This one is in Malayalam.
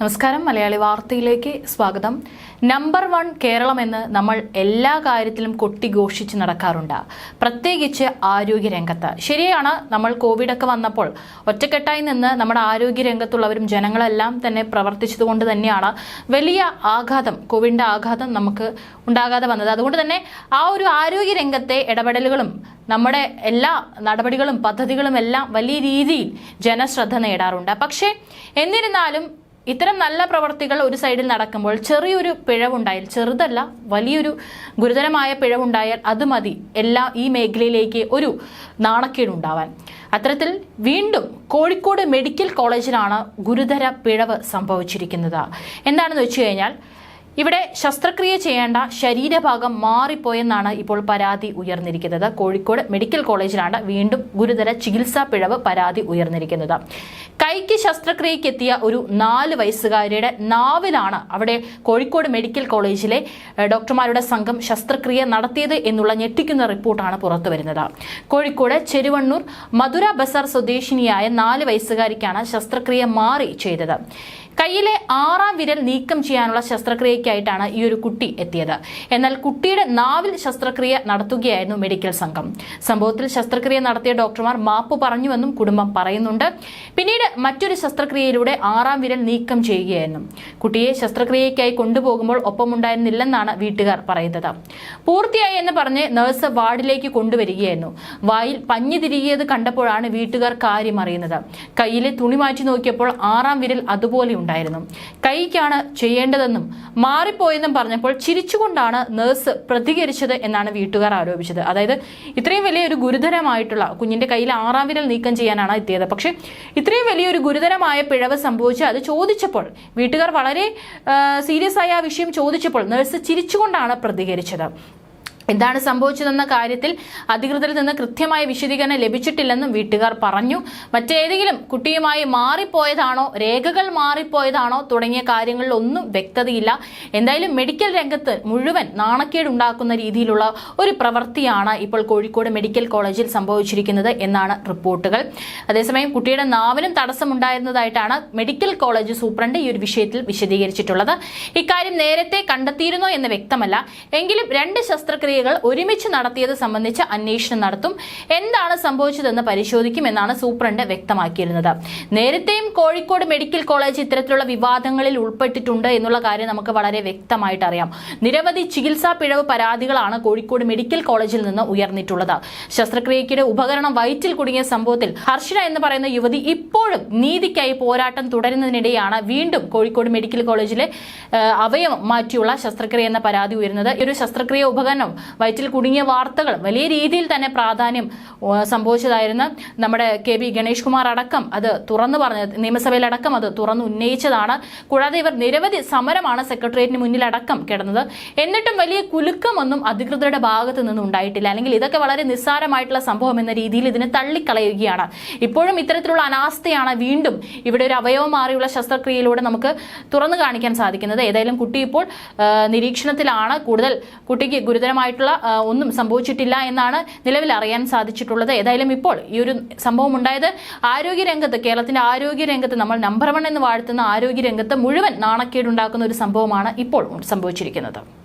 നമസ്കാരം. മലയാളി വാർത്തയിലേക്ക് സ്വാഗതം. നമ്പർ വൺ കേരളമെന്ന് നമ്മൾ എല്ലാ കാര്യത്തിലും കൊട്ടിഘോഷിച്ച് നടക്കാറുണ്ട്. പ്രത്യേകിച്ച് ആരോഗ്യരംഗത്ത്. ശരിയാണ് നമ്മൾ കോവിഡൊക്കെ വന്നപ്പോൾ ഒറ്റക്കെട്ടായി നിന്ന് നമ്മുടെ ആരോഗ്യരംഗത്തുള്ളവരും ജനങ്ങളെല്ലാം തന്നെ പ്രവർത്തിച്ചതുകൊണ്ട് തന്നെയാണ് വലിയ ആഘാതം കോവിഡിന്റെ ആഘാതം നമുക്ക് ഉണ്ടാകാതെ വന്നത്. അതുകൊണ്ട് തന്നെ ആ ഒരു ആരോഗ്യരംഗത്തെ ഇടപെടലുകളും നമ്മുടെ എല്ലാ നടപടികളും പദ്ധതികളും എല്ലാം വലിയ രീതിയിൽ ജനശ്രദ്ധ നേടാറുണ്ട്. പക്ഷേ എന്നിരുന്നാലും ഇത്തരം നല്ല പ്രവർത്തികൾ ഒരു സൈഡിൽ നടക്കുമ്പോൾ ചെറിയൊരു പിഴവുണ്ടായാൽ ചെറുതല്ല വലിയൊരു ഗുരുതരമായ പിഴവുണ്ടായാൽ അത് മതി. എല്ലാ ഈ മേഖലയിലേക്ക് ഒരു നാണക്കേടുണ്ടാവാൻ അത്തരത്തിൽ വീണ്ടും കോഴിക്കോട് മെഡിക്കൽ കോളേജിലാണ് ഗുരുതര പിഴവ് സംഭവിച്ചിരിക്കുന്നത്. എന്താണെന്ന് വെച്ച് കഴിഞ്ഞാൽ ഇവിടെ ശസ്ത്രക്രിയ ചെയ്യേണ്ട ശരീരഭാഗം മാറിപ്പോയെന്നാണ് ഇപ്പോൾ പരാതി ഉയർന്നിരിക്കുന്നത്. കോഴിക്കോട് മെഡിക്കൽ കോളേജിലാണ് വീണ്ടും ഗുരുതര ചികിത്സാ പിഴവ് പരാതി ഉയർന്നിരിക്കുന്നത്. കൈക്ക് ശസ്ത്രക്രിയയ്ക്ക് എത്തിയ ഒരു നാല് വയസ്സുകാരിയുടെ നാവിലാണ് അവിടെ കോഴിക്കോട് മെഡിക്കൽ കോളേജിലെ ഡോക്ടർമാരുടെ സംഘം ശസ്ത്രക്രിയ നടത്തിയത് എന്നുള്ള ഞെട്ടിക്കുന്ന റിപ്പോർട്ടാണ് പുറത്തു വരുന്നത്. കോഴിക്കോട് ചെരുവണ്ണൂർ മധുര ബസാർ സ്വദേശിനിയായ നാല് വയസ്സുകാരിക്കാണ് ശസ്ത്രക്രിയ മാറി ചെയ്തത്. കയ്യിലെ ആറാം വിരൽ നീക്കം ചെയ്യാനുള്ള ശസ്ത്രക്രിയയ്ക്കായിട്ടാണ് ഈ ഒരു കുട്ടി എത്തിയത്. എന്നാൽ കുട്ടിയുടെ നാവിൽ ശസ്ത്രക്രിയ നടത്തുകയായിരുന്നു മെഡിക്കൽ സംഘം. സംഭവത്തിൽ ശസ്ത്രക്രിയ നടത്തിയ ഡോക്ടർമാർ മാപ്പ് പറഞ്ഞുവെന്നും കുടുംബം പറയുന്നുണ്ട്. പിന്നീട് മറ്റൊരു ശസ്ത്രക്രിയയിലൂടെ ആറാം വിരൽ നീക്കം ചെയ്യുകയായിരുന്നു. കുട്ടിയെ ശസ്ത്രക്രിയയ്ക്കായി കൊണ്ടുപോകുമ്പോൾ ഒപ്പമുണ്ടായിരുന്നില്ലെന്നാണ് വീട്ടുകാർ പറയുന്നത്. പൂർത്തിയായി എന്ന് പറഞ്ഞ് നഴ്സ് വാർഡിലേക്ക് കൊണ്ടുവരികയായിരുന്നു. വായിൽ പഞ്ഞി തിരികിയത് കണ്ടപ്പോഴാണ് വീട്ടുകാർ കാര്യം അറിയുന്നത്. കയ്യിലെ തുണി മാറ്റി നോക്കിയപ്പോൾ ആറാം വിരൽ അതുപോലെ ഉണ്ടായിരുന്നു. കൈക്കാണ് ചെയ്യേണ്ടതെന്നും മാറിപ്പോയെന്നും പറഞ്ഞപ്പോൾ ചിരിച്ചുകൊണ്ടാണ് നഴ്സ് പ്രതികരിച്ചത് എന്നാണ് വീട്ടുകാർ ആരോപിച്ചത്. അതായത് ഇത്രയും വലിയ ഒരു ഗുരുതരമായിട്ടുള്ള കുഞ്ഞിന്റെ കയ്യിൽ ആറാം വിരൽ നീക്കം ചെയ്യാനാണ് എത്തിയത്. പക്ഷേ ഇത്രയും വലിയൊരു ഗുരുതരമായ പിഴവ് സംഭവിച്ച് അത് ചോദിച്ചപ്പോൾ വീട്ടുകാർ വളരെ സീരിയസ് ആയ ആ വിഷയം ചോദിച്ചപ്പോൾ നഴ്സ് ചിരിച്ചുകൊണ്ടാണ് പ്രതികരിച്ചത്. എന്താണ് സംഭവിച്ചതെന്ന കാര്യത്തിൽ അധികൃതരിൽ നിന്ന് കൃത്യമായ വിശദീകരണം ലഭിച്ചിട്ടില്ലെന്നും വീട്ടുകാർ പറഞ്ഞു. മറ്റേതെങ്കിലും കുട്ടിയുമായി മാറിപ്പോയതാണോ രേഖകൾ മാറിപ്പോയതാണോ തുടങ്ങിയ കാര്യങ്ങളിലൊന്നും വ്യക്തതയില്ല. എന്തായാലും മെഡിക്കൽ രംഗത്ത് മുഴുവൻ നാണക്കേട് ഉണ്ടാക്കുന്ന രീതിയിലുള്ള ഒരു പ്രവൃത്തിയാണ് ഇപ്പോൾ കോഴിക്കോട് മെഡിക്കൽ കോളേജിൽ സംഭവിച്ചിരിക്കുന്നത് എന്നാണ് റിപ്പോർട്ടുകൾ. അതേസമയം കുട്ടിയുടെ നാവിനും തടസ്സമുണ്ടായിരുന്നതായിട്ടാണ് മെഡിക്കൽ കോളേജ് സൂപ്രണ്ട് ഈ ഒരു വിഷയത്തിൽ വിശദീകരിച്ചിട്ടുള്ളത്. ഇക്കാര്യം നേരത്തെ കണ്ടെത്തിയിരുന്നോ എന്ന് വ്യക്തമല്ല. എങ്കിലും രണ്ട് ശസ്ത്രക്രിയകൾ ഒരുമിച്ച് നടത്തിയത് സംബന്ധിച്ച് അന്വേഷണം നടത്തും. എന്താണ് സംഭവിച്ചതെന്ന് പരിശോധിക്കും എന്നാണ് സൂപ്രണ്ട് വ്യക്തമാക്കിയിരുന്നത്. നേരത്തെയും കോഴിക്കോട് മെഡിക്കൽ കോളേജ് ഇത്തരത്തിലുള്ള വിവാദങ്ങളിൽ ഉൾപ്പെട്ടിട്ടുണ്ട് എന്നുള്ള കാര്യം നമുക്ക് വളരെ വ്യക്തമായിട്ട് അറിയാം. നിരവധി ചികിത്സാ പിഴവ് പരാതികളാണ് കോഴിക്കോട് മെഡിക്കൽ കോളേജിൽ നിന്ന് ഉയർന്നിട്ടുള്ളത്. ശസ്ത്രക്രിയയ്ക്കിടെ ഉപകരണം വയറ്റിൽ കുടുങ്ങിയ സംഭവത്തിൽ ഹർഷിന എന്ന് പറയുന്ന യുവതി ഇപ്പോഴും നീതിക്കായി പോരാട്ടം തുടരുന്നതിനിടെയാണ് വീണ്ടും കോഴിക്കോട് മെഡിക്കൽ കോളേജിലെ അവയവം മാറ്റിയുള്ള ശസ്ത്രക്രിയ എന്ന പരാതി ഉയരുന്നത്. ഒരു ശസ്ത്രക്രിയ ഉപകരണം വയറ്റിൽ കുടുങ്ങിയ വാർത്തകൾ വലിയ രീതിയിൽ തന്നെ പ്രാധാന്യം സംഭവിച്ചതായിരുന്നു നമ്മുടെ കെ ബി ഗണേഷ് കുമാർ അടക്കം അത് തുറന്നു പറഞ്ഞ നിയമസഭയിലടക്കം അത് തുറന്നു ഉന്നയിച്ചതാണ്. കൂടാതെ ഇവർ നിരവധി സമരമാണ് സെക്രട്ടേറിയറ്റിന് മുന്നിലടക്കം കിടന്നത്. എന്നിട്ടും വലിയ കുലുക്കമൊന്നും അധികൃതരുടെ ഭാഗത്തു നിന്നും ഉണ്ടായിട്ടില്ല. അല്ലെങ്കിൽ ഇതൊക്കെ വളരെ നിസ്സാരമായിട്ടുള്ള സംഭവം എന്ന രീതിയിൽ ഇതിനെ തള്ളിക്കളയുകയാണ്. ഇപ്പോഴും ഇത്തരത്തിലുള്ള അനാസ്ഥയാണ് വീണ്ടും ഇവിടെ ഒരു അവയവം മാറിയുള്ള ശസ്ത്രക്രിയയിലൂടെ നമുക്ക് തുറന്നു കാണിക്കാൻ സാധിക്കുന്നത്. ഏതായാലും കുട്ടി ഇപ്പോൾ നിരീക്ഷണത്തിലാണ്. കൂടുതൽ കുട്ടിക്ക് ഗുരുതരമായിട്ടുള്ള ആ, ഒന്നും സംഭവിച്ചിട്ടില്ല എന്നാണ് നിലവിൽ അറിയാൻ സാധിച്ചിട്ടുള്ളത്. ഏതായാലും ഇപ്പോൾ ഈ ഒരു സംഭവം ഉണ്ടായത് ആരോഗ്യരംഗത്ത് കേരളത്തിന്റെ ആരോഗ്യരംഗത്ത് നമ്മൾ നമ്പർ വൺ എന്ന് വാഴ്ത്തുന്ന ആരോഗ്യരംഗത്ത് മുഴുവൻ നാണക്കേടുണ്ടാക്കുന്ന ഒരു സംഭവമാണ് ഇപ്പോൾ സംഭവിച്ചിരിക്കുന്നത്.